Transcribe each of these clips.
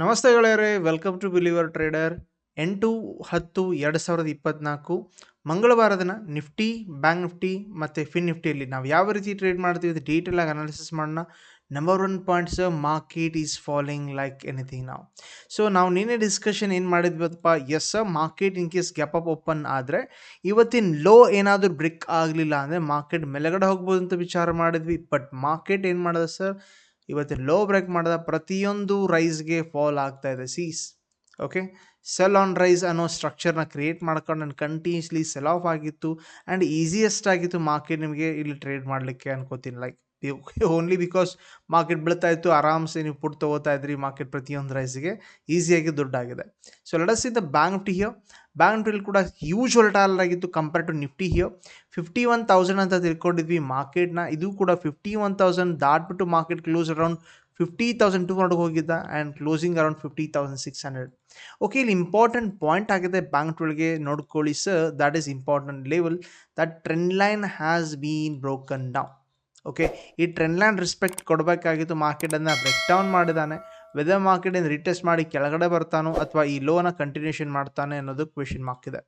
ನಮಸ್ತೆ ಗೆಳೆಯರೇ welcome to believer trader ಎಂಟು, ಹತ್ತು, ಎರಡು ಸಾವಿರದ ಇಪ್ಪತ್ತ್ನಾಲ್ಕು ಮಂಗಳವಾರ ದಿನ ನಿಫ್ಟಿ, ಬ್ಯಾಂಕ್ ನಿಫ್ಟಿ ಮತ್ತು ಫಿನ್ ನಿಫ್ಟಿಯಲ್ಲಿ ನಾವು ಯಾವ ರೀತಿ ಟ್ರೇಡ್ ಮಾಡ್ತೀವಿ ಅದು ಡೀಟೇಲಾಗಿ ಅನಾಲಿಸಿಸ್ ಮಾಡೋಣ. Number one points market is following like anything ನಾವು ಸೊ ನಾವು ನಿನ್ನೆ ಡಿಸ್ಕಷನ್ ಏನು ಮಾಡಿದ್ವಪ್ಪ? As market in case gap up open ಆದರೆ ಇವತ್ತಿನ ಲೋ ಏನಾದರೂ ಬ್ರೇಕ್ ಆಗಲಿಲ್ಲ ಅಂದರೆ ಮಾರ್ಕೆಟ್ ಮೇಲಗಡೆ ಹೋಗ್ಬೋದು ಅಂತ ವಿಚಾರ ಮಾಡಿದ್ವಿ. ಬಟ್ ಮಾರ್ಕೆಟ್ ಏನು ಮಾಡಿದೆ ಸರ್ ಇವತ್ತಿನ ಲೋ ಬ್ರೇಕ್ ಮಾಡಿದ ಪ್ರತಿಯೊಂದು ರೈಸ್ಗೆ ಫಾಲ್ ಆಗ್ತಾ ಇದೆ. Sees okay sell on rise ಅನ್ನೋ ಸ್ಟ್ರಕ್ಚರ್ನ ಕ್ರಿಯೇಟ್ ಮಾಡ್ಕೊಂಡು ನಾನು ಕಂಟಿನ್ಯೂಸ್ಲಿ ಸೆಲ್ ಆಫ್ ಆಗಿತ್ತು ಆ್ಯಂಡ್ ಈಸಿಯೆಸ್ಟ್ ಆಗಿತ್ತು ಮಾರ್ಕೆಟ್ ನಿಮಗೆ ಇಲ್ಲಿ ಟ್ರೇಡ್ ಮಾಡಲಿಕ್ಕೆ ಅನ್ಕೋತೀನಿ. ಲೈಕ್ ಓನ್ಲಿ ಬಿಕಾಸ್ ಮಾರ್ಕೆಟ್ ಬೀಳ್ತಾ ಇತ್ತು, ಆರಾಮ್ಸೆ ನೀವು ಪುಟ್ ತೊಗೋತಾ ಇದ್ರಿ ಮಾರ್ಕೆಟ್ ಪ್ರತಿಯೊಂದು ರೈಸ್ಗೆ ಈಸಿಯಾಗಿ ದುಡ್ಡಾಗಿದೆ. So let's in the bank T ಹಿಯೋ ಬ್ಯಾಂಕ್ ಕೂಡ ಹ್ಯೂಜ್ ವೊಲಟೈಲ್ ಆಗಿತ್ತು ಕಂಪೇರ್ ಟು ನಿಫ್ಟಿ ಹಿಯೋ ಫಿಫ್ಟಿ ಒನ್ ತೌಸಂಡ್ ಅಂತ ತಿಳ್ಕೊಂಡಿದ್ವಿ ಮಾರ್ಕೆಟ್ನ ಇದು ಕೂಡ fifty one thousand ದಾಟ್ಬಿಟ್ಟು market close around fifty thousand two hundred ಹೋಗಿದ್ದ and closing around fifty thousand six hundred okay ಇಲ್ಲಿ ಇಂಪಾರ್ಟೆಂಟ್ ಪಾಯಿಂಟ್ ಆಗಿದೆ ಬ್ಯಾಂಕ್ ಒಳಗೆ ನೋಡ್ಕೊಳ್ಳಿ sir that is important level that trend line has been broken down okay ಈ trend line respect ಕೊಡಬೇಕಾಗಿತ್ತು ಮಾರ್ಕೆಟನ್ನು break down ಮಾಡಿದ್ದಾನೆ whether ಮಾರ್ಕೆಟಿಂದ ರಿಟೆಸ್ಟ್ ಮಾಡಿ ಕೆಳಗಡೆ ಬರ್ತಾನೋ ಅಥವಾ ಈ ಲೋನ ಕಂಟಿನ್ಯೂಷನ್ ಮಾಡ್ತಾನೆ ಅನ್ನೋದು ಕ್ವೆಶನ್ ಮಾರ್ಕ್ ಇದೆ.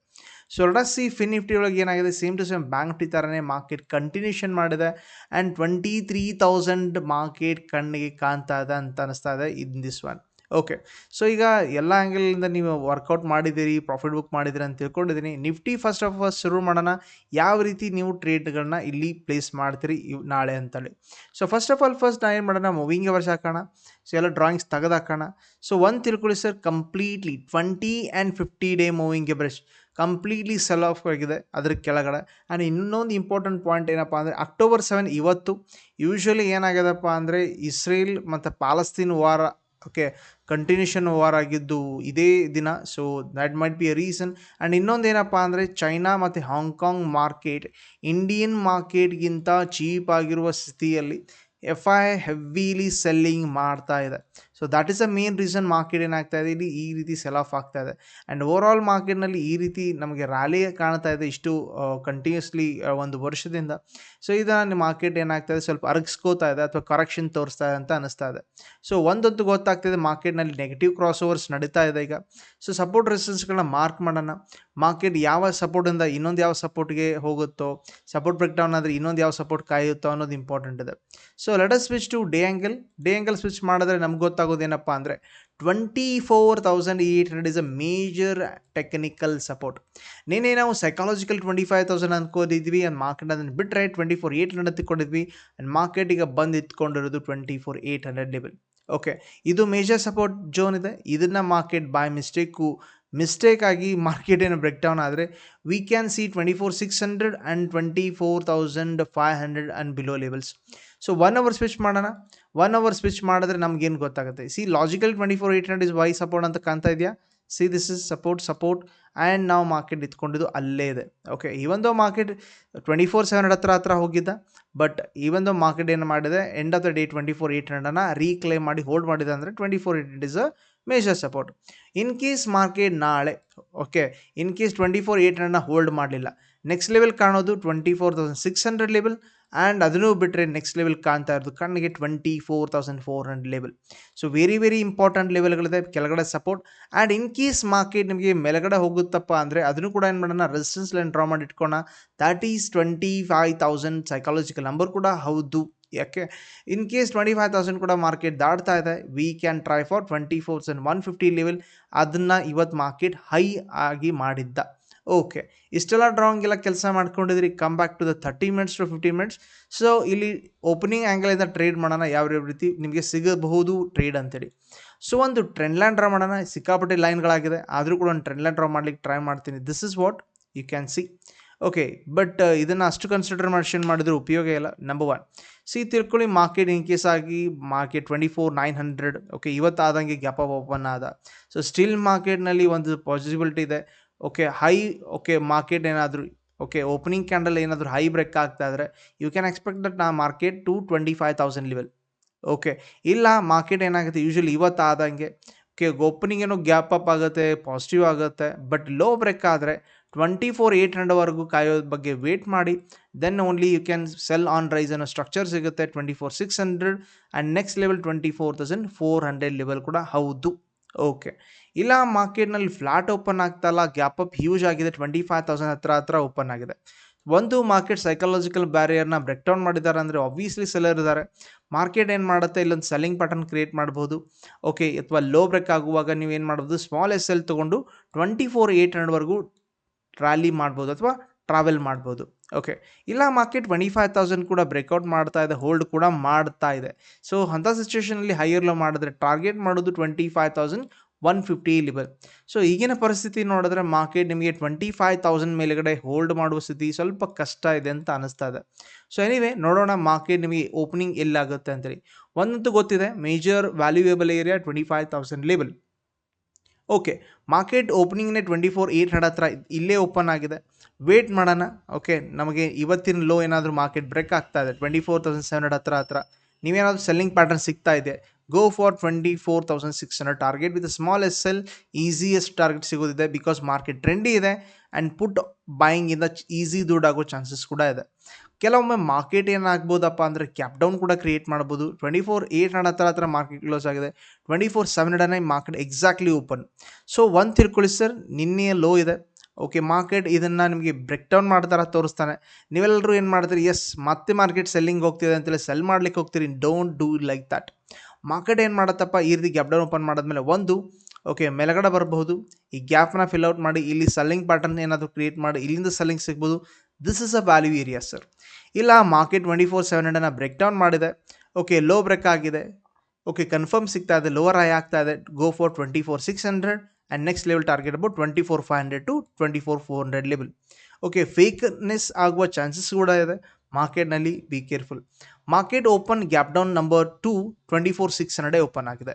So let's see fin Nifty ಒಳಗೆ ಏನಾಗಿದೆ? Same to same bank Nifty ಥರನೇ ಮಾರ್ಕೆಟ್ ಕಂಟಿನ್ಯೂಷನ್ ಮಾಡಿದೆ and twenty three thousand market ಕಣ್ಣಿಗೆ ಕಾಣ್ತಾ ಇದೆ ಅಂತ ಅನಿಸ್ತಾ ಇದೆ in this one okay so ಈಗ ಎಲ್ಲ ಆ್ಯಂಗಲಿಂದ ನೀವು ವರ್ಕೌಟ್ ಮಾಡಿದ್ದೀರಿ ಪ್ರಾಫಿಟ್ ಬುಕ್ ಮಾಡಿದ್ದೀರಿ ಅಂತ ತಿಳ್ಕೊಂಡಿದ್ದೀನಿ. ನಿಫ್ಟಿ ಫಸ್ಟ್ ಆಫ್ ಆಲ್ ಶುರು ಮಾಡೋಣ. ಯಾವ ರೀತಿ ನೀವು ಟ್ರೇಡ್ಗಳನ್ನ ಇಲ್ಲಿ ಪ್ಲೇಸ್ ಮಾಡ್ತೀರಿ ನಾಳೆ ಅಂತೇಳಿ. So first of all first ನಾ ಏನು ಮಾಡೋಣ? ಮೂವಿಂಗ್ ಅವರ್ಸ್ ಹಾಕೋಣ. ಸೊ ಎಲ್ಲ ಡ್ರಾಯಿಂಗ್ಸ್ ತೆಗೆದು ಹಾಕೋಣ. ಸೊ ಒಂದು ತಿಳ್ಕೊಳ್ಳಿ sir completely twenty and fifty day moving brush completely sell off ಆಗಿದೆ ಅದ್ರ ಕೆಳಗಡೆ. ಆ್ಯಂಡ್ ಇನ್ನೊಂದು ಇಂಪಾರ್ಟೆಂಟ್ ಪಾಯಿಂಟ್ ಏನಪ್ಪ ಅಂದರೆ ಅಕ್ಟೋಬರ್ ಸೆವೆನ್ ಇವತ್ತು ಯೂಶ್ವಲಿ ಏನಾಗ್ಯದಪ್ಪ ಅಂದರೆ ಇಸ್ರೇಲ್ ಮತ್ತು ಪಾಲಸ್ತೀನ್ ವಾರ ಓಕೆ ಕಂಟಿನ್ಯೂಷನ್ ವಾರ್ ಆಗಿದ್ದು ಇದೇ ದಿನ. So that might be a reason and ಇನ್ನೊಂದು ಏನಪ್ಪ ಅಂದರೆ ಚೈನಾ ಮತ್ತು ಹಾಂಗ್ಕಾಂಗ್ ಮಾರ್ಕೆಟ್ ಇಂಡಿಯನ್ ಮಾರ್ಕೆಟ್ಗಿಂತ ಚೀಪ್ ಆಗಿರುವ ಸ್ಥಿತಿಯಲ್ಲಿ ಎಫ್ ಐ ಹೆವಿಲಿ ಸೆಲ್ಲಿಂಗ್ ಮಾಡ್ತಾ ಇದೆ. So that is a main reason market ಏನಾಗ್ತಾ ಇದೆ? ಇಲ್ಲಿ ಈ ರೀತಿ ಸೆಲ್ ಆಫ್ ಆಗ್ತಾ ಇದೆ. ಆ್ಯಂಡ್ ಓವರ್ ಆಲ್ ಮಾರ್ಕೆಟ್ನಲ್ಲಿ ಈ ರೀತಿ ನಮಗೆ ರ್ಯಾಲಿ ಕಾಣ್ತಾ ಇದೆ ಇಷ್ಟು ಕಂಟಿನ್ಯೂಸ್ಲಿ ಒಂದು ವರ್ಷದಿಂದ. ಸೊ ಇದನ್ನು ಮಾರ್ಕೆಟ್ ಏನಾಗ್ತಾ ಇದೆ? ಸ್ವಲ್ಪ ಅರಗಿಸ್ಕೋತಾ ಇದೆ ಅಥವಾ ಕರೆಕ್ಷನ್ ತೋರಿಸ್ತಾ ಇದೆ ಅಂತ ಅನಿಸ್ತಾ ಇದೆ. ಸೊ ಒಂದೊತ್ತು ಗೊತ್ತಾಗ್ತಿದೆ ಮಾರ್ಕೆಟ್ನಲ್ಲಿ ನೆಗೆಟಿವ್ ಕ್ರಾಸ್ ಓವರ್ಸ್ ನಡೀತಾ ಇದೆ ಈಗ. ಸೊ ಸಪೋರ್ಟ್ ರೆಸಿಸ್ಟೆನ್ಸ್ಗಳನ್ನ ಮಾರ್ಕ್ ಮಾಡೋಣ. ಮಾರ್ಕೆಟ್ ಯಾವ ಸಪೋರ್ಟಿಂದ ಇನ್ನೊಂದು ಯಾವ ಸಪೋರ್ಟ್ಗೆ ಹೋಗುತ್ತೋ ಸಪೋರ್ಟ್ ಬ್ರೇಕ್ ಡೌನ್ ಆದರೆ ಇನ್ನೊಂದು ಯಾವ ಸಪೋರ್ಟ್ ಕಾಯುತ್ತೋ ಅನ್ನೋದು ಇಂಪಾರ್ಟೆಂಟ್ ಇದೆ. So let's switch to day angle day angle switch ಮಾಡಿದ್ರೆ ನಮ್ಗೆ ಗೊತ್ತಾಗೋದೇನಪ್ಪ ಅಂದರೆ twenty four thousand eight hundred is a major technical support ನಿನ್ನೆ ನಾವು ಸೈಕಾಲಜಿಕಲ್ ಟ್ವೆಂಟಿ ಫೈವ್ ತೌಸಂಡ್ ಅಂದ್ಕೊಂಡಿದ್ವಿ ಆ್ಯಂಡ್ ಮಾರ್ಕೆಟ್ ಅದನ್ನು ಬಿಟ್ಟರೆ ಟ್ವೆಂಟಿ ಫೋರ್ ಏಯ್ಟ್ ಹಂಡ್ರೆಡ್ ತಿಕ್ಕೊಂಡಿದ್ವಿ ಆ್ಯಂಡ್ ಮಾರ್ಕೆಟ್ ಈಗ ಬಂದು ಇತ್ಕೊಂಡಿರೋದು twenty four eight hundred level okay ಇದು ಮೇಜರ್ ಸಪೋರ್ಟ್ ಜೋನ್ ಇದೆ. ಇದನ್ನು ಮಾರ್ಕೆಟ್ ಬೈ ಮಿಸ್ಟೇಕು ಮಿಸ್ಟೇಕ್ ಆಗಿ ಮಾರ್ಕೆಟ್ ಏನು ಬ್ರೇಕ್ ಡೌನ್ ಆದರೆ we can see twenty four six hundred and twenty four thousand five hundred and below levels so one hour switch ಮಾಡೋಣ. One hour switch ಮಾಡಿದ್ರೆ ನಮ್ಗೇನು ಗೊತ್ತಾಗುತ್ತೆ? Psychological twenty four eight hundred is why support ಅಂತ ಕಾಣ್ತಾ ಇದೆಯಾ? See this is support support and ನಾವು market ಇತ್ಕೊಂಡಿದ್ದು ಅಲ್ಲೇ ಇದೆ. Okay even though market twenty four seven hundred ಹತ್ರ ಹತ್ರ ಹೋಗಿದ್ದ ಬಟ್ ಈವನ್ ದೋ ಮಾರ್ಕೆಟ್ ಏನು ಮಾಡಿದೆ end of the day twenty four eight ಹಂಡ್ರೆಡನ್ನು reclaim ಮಾಡಿ ಹೋಲ್ಡ್ ಮಾಡಿದೆ ಅಂದರೆ twenty four eight hundred is a major support in case market ನಾಳೆ okay in case twenty four eight ಹಂಡ್ರೆಡ್ನ hold ಮಾಡಲಿಲ್ಲ. Next level ಕಾಣೋದು twenty four thousand six hundred level and ಅದನ್ನು ಬಿಟ್ಟರೆ next level ಕಾಣ್ತಾ ಇರೋದು ಕಣ್ಣಿಗೆ twenty four thousand four hundred level so very very important ಲೆವೆಲ್ಗಳಿದೆ ಕೆಳಗಡೆ support and in case market ನಿಮಗೆ ಮೇಲಗಡೆ ಹೋಗುತ್ತಪ್ಪ ಅಂದರೆ ಅದನ್ನು ಕೂಡ ಏನು ಮಾಡೋಣ ರೆಸಿಸ್ಟೆನ್ಸ್ ಲೈನ್ ಡ್ರಾ ಮಾಡಿ ಇಟ್ಕೋಣ that is twenty five thousand psychological number ಕೂಡ ಹೌದು. ಯಾಕೆ? In case twenty five thousand ಕೂಡ ಮಾರ್ಕೆಟ್ ದಾಡ್ತಾ ಇದೆ we can try for twenty four thousand one fifty level ಅದನ್ನು ಇವತ್ತು ಮಾರ್ಕೆಟ್ ಹೈ ಆಗಿ ಮಾಡಿದ್ದ. ಓಕೆ ಇಷ್ಟೆಲ್ಲ ಡ್ರಾಯಿಂಗ್ ಎಲ್ಲ ಕೆಲಸ ಮಾಡ್ಕೊಂಡಿದ್ರಿ. Come back to the thirty minutes to fifty minutes so ಇಲ್ಲಿ ಓಪನಿಂಗ್ ಆ್ಯಂಗಲಿಂದ ಟ್ರೇಡ್ ಮಾಡೋಣ, ಯಾವ ರೀತಿ ನಿಮಗೆ ಸಿಗಬಹುದು ಟ್ರೇಡ್ ಅಂತೇಳಿ. ಸೊ ಒಂದು ಟ್ರೆಂಡ್ ಲೈನ್ ಡ್ರಾ ಮಾಡೋಣ. ಸಿಕ್ಕಾಪಟ್ಟೆ ಲೈನ್ಗಳಾಗಿದೆ ಆದರೂ ಕೂಡ ಒಂದು ಟ್ರೆಂಡ್ ಲೈನ್ ಡ್ರಾ ಮಾಡ್ಲಿಕ್ಕೆ ಟ್ರೈ ಮಾಡ್ತೀನಿ. This is what you can see okay but ಇದನ್ನು ಅಷ್ಟು ಕನ್ಸಿಡರ್ ಮಾಡ್ಷನ್ ಮಾಡಿದ್ರೆ ಉಪಯೋಗ ಇಲ್ಲ. ನಂಬರ್ ಒನ್ ಸಿ ತಿಳ್ಕೊಳ್ಳಿ ಮಾರ್ಕೆಟ್ ಇನ್ ಕೇಸ್ ಆಗಿ market twenty four nine hundred okay ಇವತ್ತು ಆದಂಗೆ ಗ್ಯಾಪ್ ಅಪ್ ಓಪನ್ ಆದ ಸೊ ಸ್ಟಿಲ್ ಮಾರ್ಕೆಟ್ನಲ್ಲಿ ಒಂದು ಪಾಸಿಬಿಲಿಟಿ ಇದೆ. ಓಕೆ ಹೈ ಓಕೆ ಮಾರ್ಕೆಟ್ ಏನಾದರೂ ಓಕೆ ಓಪನಿಂಗ್ ಕ್ಯಾಂಡಲ್ ಏನಾದರೂ ಹೈ ಬ್ರೇಕ್ ಆಗ್ತಾ ಇದ್ರೆ ಯು ಕ್ಯಾನ್ ಎಕ್ಸ್ಪೆಕ್ಟ್ ದಟ್ ನಾ market to twenty five thousand level okay ಇಲ್ಲ ಮಾರ್ಕೆಟ್ ಏನಾಗುತ್ತೆ ಯೂಶ್ವಲಿ ಇವತ್ತು ಆದಂಗೆ ಓಕೆ ಓಪನಿಂಗ್ ಏನೋ ಗ್ಯಾಪ್ ಅಪ್ ಆಗುತ್ತೆ ಪಾಸಿಟಿವ್ ಆಗುತ್ತೆ ಬಟ್ ಲೋ ಬ್ರೇಕ್ ಆದರೆ ಟ್ವೆಂಟಿ ಫೋರ್ ಏಟ್ ಹಂಡ್ರೆಡ್ವರೆಗೂ ಕಾಯೋ ಬಗ್ಗೆ ವೇಟ್ ಮಾಡಿ. Then only you can sell on rise ಅನ್ನೋ ಸ್ಟ್ರಕ್ಚರ್ ಸಿಗುತ್ತೆ twenty four six hundred and next level twenty four thousand four hundred level ಕೂಡ ಹೌದು. ಓಕೆ ಇಲ್ಲ ಮಾರ್ಕೆಟ್ನಲ್ಲಿ ಫ್ಲಾಟ್ ಓಪನ್ ಆಗ್ತಲ್ಲ ಗ್ಯಾಪ್ ಅಪ್ ಹ್ಯೂಜ್ ಆಗಿದೆ ಟ್ವೆಂಟಿ ಫೈವ್ ತೌಸಂಡ್ ಹತ್ರ ಹತ್ರ ಓಪನ್ ಆಗಿದೆ. ಒಂದು ಮಾರ್ಕೆಟ್ ಸೈಕಾಲಜಿಕಲ್ ಬ್ಯಾರಿಯರ್ನ ಬ್ರೇಕ್ ಡೌನ್ ಮಾಡಿದ್ದಾರೆ ಅಂದರೆ ಆಬ್ವಿಯಸ್ಲಿ ಸೆಲ್ಲರ್ ಇದ್ದಾರೆ. ಮಾರ್ಕೆಟ್ ಏನು ಮಾಡುತ್ತೆ? ಇಲ್ಲೊಂದು ಸೆಲ್ಲಿಂಗ್ ಪ್ಯಾಟರ್ನ್ ಕ್ರಿಯೇಟ್ ಮಾಡ್ಬೋದು. ಓಕೆ ಅಥವಾ ಲೋ ಬ್ರೇಕ್ ಆಗುವಾಗ ನೀವು ಏನು ಮಾಡ್ಬೋದು? ಸ್ಮಾಲ್ ಎಸ್ ಎಲ್ ತೊಗೊಂಡು ಟ್ವೆಂಟಿ ಫೋರ್ ಏಯ್ಟ್ ಹಂಡ್ರೆಡ್ವರೆಗೂ ಟ್ರಾಲಿ ಮಾಡ್ಬೋದು ಅಥವಾ ಟ್ರಾವೆಲ್ ಮಾಡ್ಬೋದು. ಓಕೆ ಇಲ್ಲ, ಮಾರ್ಕೆಟ್ ಟ್ವೆಂಟಿ ಫೈವ್ ತೌಸಂಡ್ ಕೂಡ ಬ್ರೇಕ್ಔಟ್ ಮಾಡ್ತಾ ಇದೆ ಹೋಲ್ಡ್ ಕೂಡ ಮಾಡ್ತಾ ಇದೆ. ಸೊ ಅಂಥ ಸಿಚುವೇಷನಲ್ಲಿ ಹೈಯರ್ ಲೋ ಮಾಡಿದ್ರೆ ಟಾರ್ಗೆಟ್ ಮಾಡೋದು twenty five thousand one fifty level so ಈಗಿನ ಪರಿಸ್ಥಿತಿ ನೋಡಿದ್ರೆ ಮಾರ್ಕೆಟ್ ನಿಮಗೆ ಟ್ವೆಂಟಿ ಫೈವ್ ತೌಸಂಡ್ ಮೇಲ್ಗಡೆ ಹೋಲ್ಡ್ ಮಾಡುವ ಸ್ಥಿತಿ ಸ್ವಲ್ಪ ಕಷ್ಟ ಇದೆ ಅಂತ ಅನಿಸ್ತಾ ಇದೆ. ಸೊ ಎನಿವೆ ನೋಡೋಣ ಮಾರ್ಕೆಟ್ ನಿಮಗೆ ಓಪನಿಂಗ್ ಎಲ್ಲಾಗುತ್ತೆ ಅಂತೇಳಿ ಒಂದಂತೂ ಗೊತ್ತಿದೆ major valuable area twenty five thousand level okay market ಓಪನಿಂಗ್ನೇ twenty four eight hundred ಹತ್ರ ಇಲ್ಲೇ ಓಪನ್ ಆಗಿದೆ. ವೇಟ್ ಮಾಡೋಣ. ಓಕೆ ನಮಗೆ ಇವತ್ತಿನ ಲೋ ಏನಾದರೂ ಮಾರ್ಕೆಟ್ ಬ್ರೇಕ್ ಆಗ್ತಾ ಇದೆ. Twenty four thousand seven hundred ಹತ್ರ ಹತ್ರ. ನೀವೇನಾದರೂ ಸೆಲ್ಲಿಂಗ್ ಪ್ಯಾಟರ್ನ್ ಸಿಗ್ತಾ ಇದೆ. Go for twenty four thousand six hundred target with small S L easiest target ಸಿಗೋದಿದೆ because market trendy ಇದೆ. ಆ್ಯಂಡ್ ಪುಟ್ ಬಾಯಿಂಗಿಂದ ಈಸಿ ಆಗೋ ಚಾನ್ಸಸ್ ಕೂಡ ಇದೆ. ಕೆಲವೊಮ್ಮೆ ಮಾರ್ಕೆಟ್ ಏನಾಗ್ಬೋದಪ್ಪ ಅಂದರೆ ಕ್ಯಾಪ್ ಡೌನ್ ಕೂಡ ಕ್ರಿಯೇಟ್ ಮಾಡ್ಬೋದು. ಟ್ವೆಂಟಿ ಫೋರ್ ಏಟ್ ಹಣ ಹತ್ರ ಹತ್ರ ಮಾರ್ಕೆಟ್ ಕ್ಲೋಸ್ ಆಗಿದೆ. Twenty four seven hundred market exactly open so ಒಂದು ತಿಳ್ಕೊಳ್ಳಿ ಸರ್ ನಿನ್ನೆಯ ಲೋ ಇದೆ. ಓಕೆ ಮಾರ್ಕೆಟ್ ಇದನ್ನು ನಿಮಗೆ ಬ್ರೇಕ್ ಡೌನ್ ಮಾಡ್ತಾರ ತೋರಿಸ್ತಾನೆ. ನೀವೆಲ್ಲರೂ ಏನು ಮಾಡ್ತೀರಿ? ಎಸ್ ಮತ್ತೆ ಮಾರ್ಕೆಟ್ ಸೆಲ್ಲಿಂಗ್ ಹೋಗ್ತಿದೆ ಅಂತೇಳಿ ಸೆಲ್ ಮಾಡ್ಲಿಕ್ಕೆ ಹೋಗ್ತೀರಿ. Don't do like that market ಏನು ಮಾಡುತ್ತಪ್ಪ? ಈ ರೀತಿ ಗ್ಯಾಪ್ ಡೌನ್ ಓಪನ್ ಮಾಡಿದ್ಮೇಲೆ ಒಂದು ಓಕೆ ಮೇಲಗಡೆ ಬರಬಹುದು. ಈ ಗ್ಯಾಪ್ನ ಫಿಲ್ ಔಟ್ ಮಾಡಿ, ಇಲ್ಲಿ ಸೆಲ್ಲಿಂಗ್ ಪ್ಯಾಟರ್ನ್ ಏನಾದರೂ ಕ್ರಿಯೇಟ್ ಮಾಡಿ, ಇಲ್ಲಿಂದ ಸೆಲ್ಲಿಂಗ್ ಸಿಗ್ಬೋದು. This is a value area sir ಇಲ್ಲ ಮಾರ್ಕೆಟ್ ಟ್ವೆಂಟಿ ಫೋರ್ ಸೆವೆನ್ ಹಂಡ್ರೆಡ್ನ ಬ್ರೇಕ್ ಡೌನ್ ಮಾಡಿದೆ. ಓಕೆ ಲೋ ಬ್ರೇಕ್ ಆಗಿದೆ. ಓಕೆ ಕನ್ಫರ್ಮ್ ಸಿಗ್ತಾ ಇದೆ ಲೋವರ್ ಹೈ ಆಗ್ತಾ ಇದೆ. Go for twenty four six hundred and next level target about twenty four five hundred to twenty four four hundred level okay fakeness ಆಗುವ chances ಕೂಡ ಇದೆ. ಮಾರ್ಕೆಟ್ನಲ್ಲಿ be careful market open gap down number two twenty four six hundred open ಆಗಿದೆ.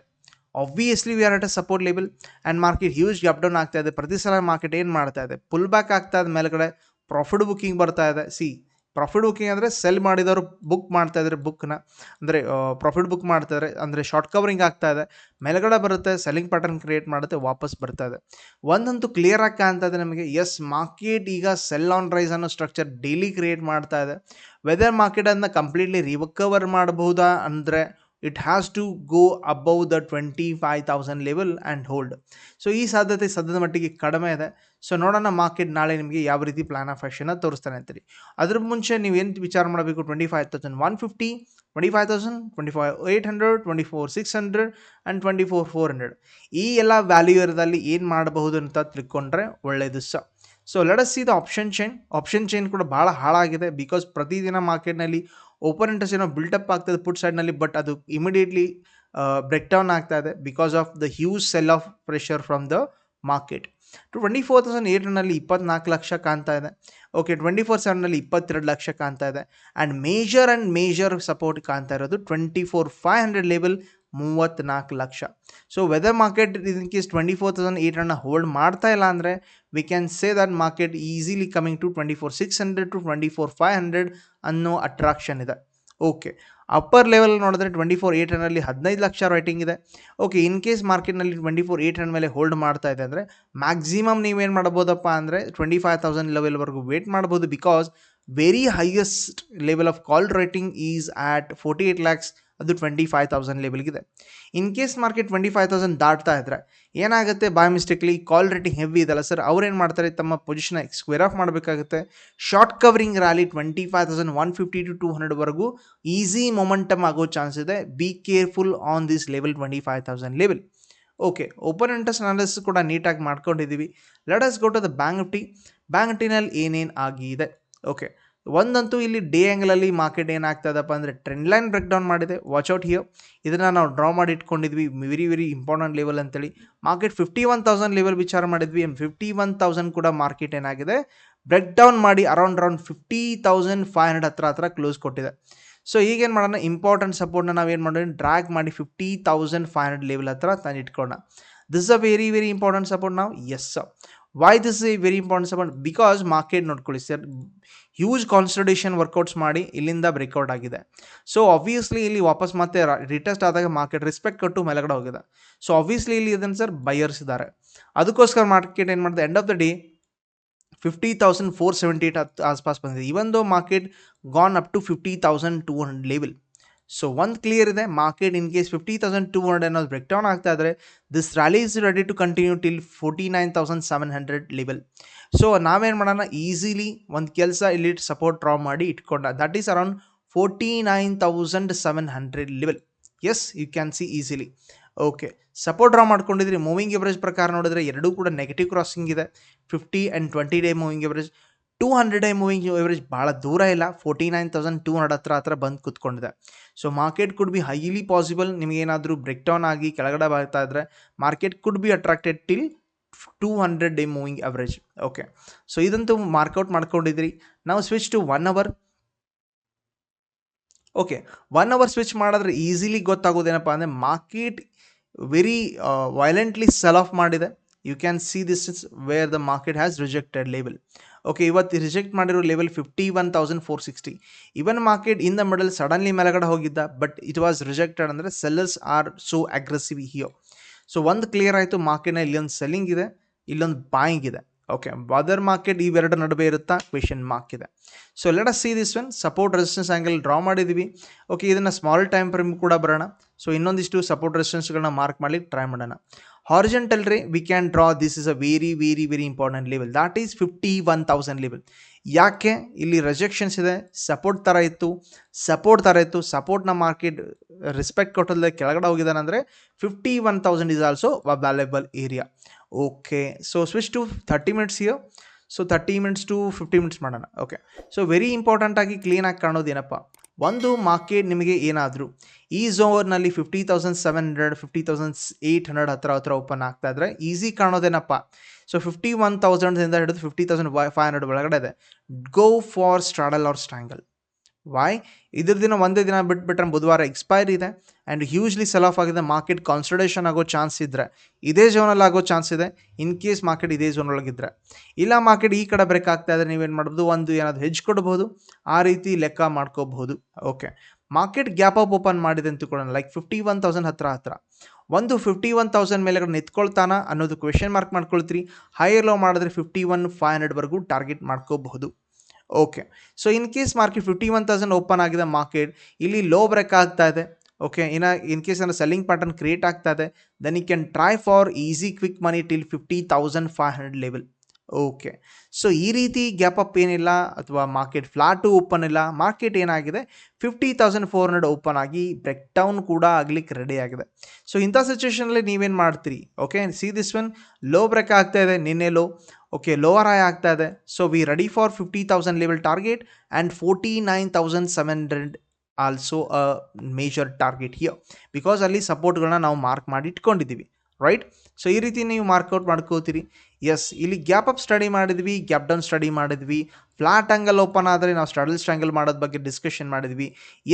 Obviously we are at a support level and market huge gap down ಆಗ್ತಾ ಇದೆ. ಪ್ರತಿ ಸಲ market ಏನು ಮಾಡ್ತಾ ಇದೆ? ಪುಲ್ ಬ್ಯಾಕ್ ಆಗ್ತಾ ಇದೆ ಮೇಲ್ಗಡೆ. ಪ್ರಾಫಿಟ್ ಬುಕ್ಕಿಂಗ್ ಬರ್ತಾ ಇದೆ. ಸಿ ಪ್ರಾಫಿಟ್ ಬುಕ್ಕಿಂಗ್ ಅಂದರೆ ಸೆಲ್ ಮಾಡಿದವರು ಬುಕ್ ಮಾಡ್ತಾ ಇದ್ದಾರೆ ಬುಕ್ನ ಅಂದರೆ ಪ್ರಾಫಿಟ್ ಬುಕ್ ಮಾಡ್ತಾರೆ ಅಂದರೆ ಶಾರ್ಟ್ ಕವರಿಂಗ್ ಆಗ್ತಾ ಇದೆ. ಮೇಲ್ಗಡೆ ಬರುತ್ತೆ ಸೆಲ್ಲಿಂಗ್ ಪ್ಯಾಟರ್ನ್ ಕ್ರಿಯೇಟ್ ಮಾಡುತ್ತೆ, ವಾಪಸ್ ಬರ್ತಾ ಇದೆ. ಒಂದಂತೂ ಕ್ಲಿಯರ್ ಆಗಿ ಕಾಣ್ತಾ ಇದೆ ನಮಗೆ. ಎಸ್ ಮಾರ್ಕೆಟ್ ಈಗ ಸೆಲ್ ಆನ್ ರೈಸ್ ಅನ್ನೋ ಸ್ಟ್ರಕ್ಚರ್ ಡೈಲಿ ಕ್ರಿಯೇಟ್ ಮಾಡ್ತಾ ಇದೆ. ವೆದರ್ ಮಾರ್ಕೆಟನ್ನು ಕಂಪ್ಲೀಟ್ಲಿ ರಿವಕವರ್ ಮಾಡಬಹುದಾ ಅಂದರೆ it has to go above the twenty five thousand level and hold so ಈ ಸಾಧ್ಯತೆ ಸದ್ಯದ ಮಟ್ಟಿಗೆ ಕಡಿಮೆ ಇದೆ. ಸೊ ನೋಡೋಣ ಮಾರ್ಕೆಟ್ ನಾಳೆ ನಿಮಗೆ ಯಾವ ರೀತಿ ಪ್ಲಾನ್ ಆಫ್ ಆ್ಯಕ್ಷನ್ನ ತೋರಿಸ್ತಾನೆ ಅಂತೀರಿ. ಅದ್ರ ಮುಂಚೆ ನೀವು ಏನು ವಿಚಾರ ಮಾಡಬೇಕು? Twenty five thousand one fifty twenty five thousand twenty five eight hundred twenty four six hundred and twenty four four hundred ಈ ಎಲ್ಲ ವ್ಯಾಲ್ಯೂ ಇರೋದಲ್ಲಿ ಏನು ಮಾಡಬಹುದು ಅಂತ ತಿಳ್ಕೊಂಡ್ರೆ ಒಳ್ಳೆಯದು ಸಹ so let us see the option chain option chain ಕೂಡ ಭಾಳ ಹಾಳಾಗಿದೆ ಬಿಕಾಸ್ ಪ್ರತಿದಿನ ಮಾರ್ಕೆಟ್ನಲ್ಲಿ ಇಂಟ್ರೆಸ್ಟ್ ಏನೋ ಬಿಲ್ಟಪ್ ಆಗ್ತದೆ ಪುಟ್ ಸೈಡ್ನಲ್ಲಿ ಬಟ್ ಅದು ಇಮಿಡಿಯೇಟ್ಲಿ ಬ್ರೇಕ್ ಡೌನ್ ಆಗ್ತಾ ಇದೆ because of the huge sell of pressure from the market twenty four thousand ಏಯ್ಟ್ನಲ್ಲಿ ಇಪ್ಪತ್ನಾಲ್ಕು ಲಕ್ಷ ಕಾಣ್ತಾ ಇದೆ. ಓಕೆ ಟ್ವೆಂಟಿ ಫೋರ್ ಸೆವೆನ್ನಲ್ಲಿ ಇಪ್ಪತ್ತೆರಡು ಲಕ್ಷ ಕಾಣ್ತಾ ಇದೆ. And major and major support ಕಾಣ್ತಾ ಇರೋದು twenty four five hundred level ಮೂವತ್ತ್ನಾಲ್ಕು ಲಕ್ಷ. ಸೊ ವೆದರ್ ಮಾರ್ಕೆಟ್ ಇದನ್ case twenty four thousand eight hundred hold ಮಾಡ್ತಾ ಇಲ್ಲ ಅಂದರೆ we can say that market easily coming to twenty four six hundred to twenty four five hundred ಅನ್ನೋ attraction ಇದೆ. Okay upper level ನೋಡಿದ್ರೆ twenty four eight ಹಂಡ್ರೆಡಲ್ಲಿ ಹದಿನೈದು lakh writing ಇದೆ. Okay in case ಮಾರ್ಕೆಟ್ನಲ್ಲಿ ಟ್ವೆಂಟಿ ಫೋರ್ ಏಯ್ಟ್ ಹಂಡ್ರೆಡ್ ಮೇಲೆ hold ಮಾಡ್ತಾ ಇದೆ ಅಂದರೆ ಮ್ಯಾಕ್ಸಿಮಮ್ ನೀವೇನು ಮಾಡ್ಬೋದಪ್ಪ ಅಂದರೆ ಟ್ವೆಂಟಿ ಫೈವ್ ತೌಸಂಡ್ ಲೆವೆಲ್ವರೆಗೂ ವೇಟ್ ಮಾಡ್ಬೋದು because very highest level of call writing is at forty eight lakhs ಅದು twenty five thousand ಲೆವೆಲ್ಗಿದೆ in case market twenty five thousand ದಾಟ್ತಾ ಇದ್ರೆ, ಏನಾಗುತ್ತೆ? By mistakenly call writing heavy ಇದಲ್ಲ sir ಅವ್ರೇನು ಮಾಡ್ತಾರೆ? ತಮ್ಮ position square off ಮಾಡಬೇಕಾಗುತ್ತೆ. Short covering rally twenty five thousand one fifty to two ಹಂಡ್ರೆಡ್ವರೆಗೂ easy momentum ಆಗೋ chance ಇದೆ. Be careful on this level twenty five thousand level okay open interest analysis ಕೂಡ ನೀಟಾಗಿ ಮಾಡ್ಕೊಂಡಿದ್ದೀವಿ. Let us go to the bank Nifty bank ನಿಫ್ಟಿನಲ್ಲಿ ಏನೇನು ಆಗಿದೆ? Okay ಒಂದಂತೂ ಇಲ್ಲಿ day ಆ್ಯಂಗಲಲ್ಲಿ market ಏನಾಗ್ತದಪ್ಪ ಅಂದರೆ ಟ್ರೆಂಡ್ ಲೈನ್ ಬ್ರೇಕ್ ಡೌನ್ ಮಾಡಿದೆ. ವಾಚ್ ಔಟ್ ಹಿಯರ್ ಇದನ್ನು ನಾವು ಡ್ರಾ ಮಾಡಿ ಇಟ್ಕೊಂಡಿದ್ವಿ. ವೆರಿ ವೆರಿ ಇಂಪಾರ್ಟೆಂಟ್ ಲೆವೆಲ್ ಅಂತೇಳಿ. Market fifty one thousand level ವಿಚಾರ ಮಾಡಿದ್ವಿ. ಫಿಫ್ಟಿ ಒನ್ ತೌಸಂಡ್ ಕೂಡ ಮಾರ್ಕೆಟ್ ಏನಾಗಿದೆ? ಬ್ರೇಕ್ ಡೌನ್ ಮಾಡಿ around around fifty thousand five hundred ಹತ್ರ ಹತ್ರ ಕ್ಲೋಸ್ ಕೊಟ್ಟಿದೆ. ಸೊ ಈಗೇನು ಮಾಡೋಣ? ಇಂಪಾರ್ಟೆಂಟ್ ಸಪೋರ್ಟ್ನ ನಾವೇನು ಮಾಡೋಣ? ಡ್ರ್ಯಾಗ್ ಮಾಡಿ fifty thousand five hundred level ಹತ್ರ ತಂದು ಇಟ್ಕೊಳ್ಳೋಣ. This a very very important support ನಾವು as why this a very important support because market ನೋಡ್ಕೊಳ್ಳಿ ಸರ್ ಹ್ಯೂಜ್ ಕಾನ್ಸಂಟ್ರೇಷನ್ ವರ್ಕೌಟ್ಸ್ ಮಾಡಿ ಇಲ್ಲಿಂದ ಬ್ರೇಕ್ಔಟ್ ಆಗಿದೆ. ಸೊ ಆಬ್ವಿಯಸ್ಲಿ ಇಲ್ಲಿ ವಾಪಸ್ ಮತ್ತೆ ರಿಟೆಸ್ಟ್ ಆದಾಗ ಮಾರ್ಕೆಟ್ ರಿಸ್ಪೆಕ್ಟ್ ಕೊಟ್ಟು ಮೇಲೆಗಡೆ ಹೋಗಿದೆ. ಸೊ ಆಬ್ವಿಯಸ್ಲಿ ಇಲ್ಲಿ ಇದನ್ನು ಸರ್ ಬೈಯರ್ಸ್ ಇದ್ದಾರೆ. ಅದಕ್ಕೋಸ್ಕರ ಮಾರ್ಕೆಟ್ ಏನು ಮಾಡಿದೆ? End of the day fifty thousand four seventy eight ಆಸ್ಪಾಸ್ ಬಂದಿದೆ. Even though market gone up to fifty thousand two hundred level so ಒಂದು ಕ್ಲಿಯರ್ ಇದೆ market in case fifty thousand two hundred ಅನ್ನೋದು break down ಆಗ್ತಾ ಇದ್ರೆ this rally is ready to continue till forty nine thousand seven hundred level so ನಾವೇನು ಮಾಡೋಣ? Easily ಒಂದು ಕೆಲಸ ಇಲ್ಲಿ ಸಪೋರ್ಟ್ ಡ್ರಾ ಮಾಡಿ ಇಟ್ಕೊಂಡ. That is around forty nine thousand seven hundred level as you can see easily okay support draw ಮಾಡ್ಕೊಂಡಿದ್ರಿ. Moving average ಪ್ರಕಾರ ನೋಡಿದ್ರೆ ಎರಡೂ ಕೂಡ ನೆಗೆಟಿವ್ ಕ್ರಾಸಿಂಗ್ ಇದೆ. Fifty and twenty day moving average two hundred day moving average ಭಾಳ ದೂರ ಇಲ್ಲ. Forty nine thousand two hundred ಹತ್ರ ಹತ್ರ ಬಂದು ಕೂತ್ಕೊಂಡಿದೆ. So market could be highly possible ನಿಮಗೇನಾದರೂ ಬ್ರೇಕ್ ಡೌನ್ ಆಗಿ ಕೆಳಗಡೆ ಬರ್ತಾ ಇದ್ದರೆ market could be attracted till two hundred day moving average okay so ಇದಂತೂ ಮಾರ್ಕೌಟ್ ಮಾಡ್ಕೊಂಡಿದ್ರಿ. ನಾವು switch to one hour okay one hour switch ಮಾಡಿದ್ರೆ ಈಸಿಲಿ ಗೊತ್ತಾಗೋದೇನಪ್ಪ ಅಂದರೆ market very violently sell off ಮಾಡಿದೆ. You can see this is where the market has rejected level okay ಇವತ್ತು reject ಮಾಡಿರೋ level fifty one thousand four sixty even market in the middle suddenly ಮೇಲೆಗಡೆ ಹೋಗಿದ್ದ but it was rejected ಅಂದರೆ sellers are so aggressive here so ಒಂದು clear ಆಯಿತು ಮಾರ್ಕೆಟ್ನ ಇಲ್ಲೊಂದು selling ಇದೆ, ಇಲ್ಲೊಂದು ಬಾಯಿಂಗ್ ಇದೆ. ಓಕೆ ಅದರ್ ಮಾರ್ಕೆಟ್ ಇವೆರಡು ನಡುವೆ ಇರುತ್ತಾ? ಕ್ವೆಶನ್ ಮಾರ್ಕ್ ಇದೆ. So let us see this one support resistance angle draw ಮಾಡಿದ್ದೀವಿ ಓಕೆ ಇದನ್ನು ಸ್ಮಾಲ್ ಟೈಮ್ ಫ್ರೇಮ್ ಕೂಡ ಬರೋಣ. ಸೊ ಇನ್ನೊಂದಿಷ್ಟು ಸಪೋರ್ಟ್ ರೆಸಿಸ್ಟೆನ್ಸ್ಗಳನ್ನ ಮಾರ್ಕ್ ಮಾಡಲಿಕ್ಕೆ ಟ್ರೈ ಮಾಡೋಣ. We can draw this is a very very very important level that is fifty one thousand level ಯಾಕೆ? ಇಲ್ಲಿ ರಿಜೆಕ್ಷನ್ಸ್ ಇದೆ. ಸಪೋರ್ಟ್ ಥರ ಇತ್ತು. ಸಪೋರ್ಟ್ ಥರ ಇತ್ತು. ಸಪೋರ್ಟ್ನ ಮಾರ್ಕೆಟ್ ರೆಸ್ಪೆಕ್ಟ್ ಕೊಟ್ಟಲ್ಲದೆ ಕೆಳಗಡೆ ಹೋಗಿದ್ದಾನೆ ಅಂದರೆ fifty one thousand is also a area okay so switch to thirty minutes ಇಯೋ so thirty minutes to fifty minutes ಮಾಡೋಣ. ಓಕೆ ಸೊ ವೆರಿ ಇಂಪಾರ್ಟೆಂಟಾಗಿ ಕ್ಲೀನಾಗಿ ಕಾಣೋದೇನಪ್ಪ ಒಂದು ಮಾರ್ಕೆಟ್ ನಿಮಗೆ ಏನಾದರೂ ಈ ಝೋನಲ್ಲಿ fifty thousand seven hundred fifty thousand eight hundred ಹತ್ರ ಹತ್ರ ಓಪನ್ ಆಗ್ತಾ ಇದ್ರೆ ಈಸಿ ಕಾಣೋದೇನಪ್ಪ? ಸೊ ಫಿಫ್ಟಿ ಒನ್ ತೌಸಂಡ್ದಿಂದ ಹಿಡಿದು ಫಿಫ್ಟಿ ತೌಸಂಡ್ ಫೈವ್ ಹಂಡ್ರೆಡ್ ಒಳಗಡೆ ಇದೆ. Go for straddle or strangle why ಇದ್ರ ದಿನ ಒಂದೇ ದಿನ ಬಿಟ್ಬಿಟ್ರೆ ಬುಧವಾರ ಎಕ್ಸ್ಪೈರ್ ಇದೆ ಆ್ಯಂಡ್ ಹ್ಯೂಜ್ಲಿ ಸೆಲ್ ಆಫ್ ಆಗಿದೆ. ಮಾರ್ಕೆಟ್ ಕಾನ್ಸಲ್ಟೇಷನ್ ಆಗೋ ಚಾನ್ಸ್ ಇದ್ದರೆ ಇದೇ ಝೋನಲ್ಲಿ ಆಗೋ ಚಾನ್ಸ್ ಇದೆ. ಇನ್ ಕೇಸ್ ಮಾರ್ಕೆಟ್ ಇದೇ ಝೋನ್ ಇಲ್ಲ ಮಾರ್ಕೆಟ್ ಈ ಕಡೆ ಬ್ರೇಕ್ ಆಗ್ತಾ ಇದ್ರೆ ನೀವೇನು ಮಾಡ್ಬೋದು? ಒಂದು ಏನಾದರೂ ಹೆಜ್ ಕೊಡ್ಬೋದು. ಆ ರೀತಿ ಲೆಕ್ಕ ಮಾಡ್ಕೋಬಹುದು. Okay market gap up open ಮಾಡಿದೆ ಅಂತ ಕೂಡ ಲೈಕ್ ಫಿಫ್ಟಿ ಒನ್ ತೌಸಂಡ್ ಹತ್ರ ಹತ್ರ. ಒಂದು ಫಿಫ್ಟಿ ಒನ್ ತೌಸಂಡ್ ಮೇಲೆ ನಿಂತ್ಕೊಳ್ತಾನ ಅನ್ನೋದು ಕ್ವೆಶನ್ ಮಾರ್ಕ್ ಮಾಡ್ಕೊಳ್ತೀರಿ. ಹೈಯರ್ ಲೋ ಮಾಡಿದ್ರೆ ಫಿಫ್ಟಿ ಒನ್ ಫೈವ್ ಹಂಡ್ರೆಡ್ವರೆಗೂ ಟಾರ್ಗೆಟ್ ಮಾಡ್ಕೋಬಹುದು. Okay so in case market fifty one thousand open ಆಗಿದೆ ಮಾರ್ಕೆಟ್ ಇಲ್ಲಿ ಲೋ ಬ್ರೇಕ್ ಆಗ್ತಾ ಇದೆ ಓಕೆ ಇನ್ನ ಇನ್ ಕೇಸ್ ಏನೋ ಸೆಲ್ಲಿಂಗ್ ಪ್ಯಾಟರ್ನ್ ಕ್ರಿಯೇಟ್ ಆಗ್ತಾ ಇದೆ then you can try for easy quick money till fifty thousand five hundred level okay so ಈ ರೀತಿ ಗ್ಯಾಪ್ ಅಪ್ ಏನಿಲ್ಲ ಅಥವಾ ಮಾರ್ಕೆಟ್ ಫ್ಲಾಟು ಓಪನ್ ಇಲ್ಲ ಮಾರ್ಕೆಟ್ ಏನಾಗಿದೆ fifty thousand four hundred open ಆಗಿ ಬ್ರೇಕ್ ಡೌನ್ ಕೂಡ ಆಗ್ಲಿಕ್ಕೆ ರೆಡಿ ಆಗಿದೆ ಸೊ ಇಂಥ ಸಿಚುವೇಷನಲ್ಲಿ ನೀವೇನು ಮಾಡ್ತೀರಿ okay see this one low break ಆಗ್ತಾ ಇದೆ ನಿನ್ನೆ ಲೋ ಓಕೆ ಲೋವರ್ ಆಯ್ ಆಗ್ತಾ ಇದೆ. So we ready for fifty thousand level target and forty nine thousand seven hundred also a major target here because ಅಲ್ಲಿ ಸಪೋರ್ಟ್ಗಳನ್ನ ನಾವು ಮಾರ್ಕ್ ಮಾಡಿ ಇಟ್ಕೊಂಡಿದ್ದೀವಿ ರೈಟ್ ಸೊ ಈ ರೀತಿ ನೀವು ಮಾರ್ಕ್ಔಟ್ ಮಾಡ್ಕೋತೀರಿ. ಎಸ್ ಇಲ್ಲಿ ಗ್ಯಾಪ್ ಅಪ್ ಸ್ಟಡಿ ಮಾಡಿದ್ವಿ ಗ್ಯಾಪ್ ಡೌನ್ ಸ್ಟಡಿ ಮಾಡಿದ್ವಿ. ಫ್ಲಾಟ್ ಆ್ಯಂಗಲ್ ಓಪನ್ ಆದರೆ ನಾವು ಸ್ಟಡಲ್ ಸ್ಟ್ಯಾಂಗಲ್ ಮಾಡೋದ್ ಬಗ್ಗೆ ಡಿಸ್ಕಷನ್ ಮಾಡಿದ್ವಿ.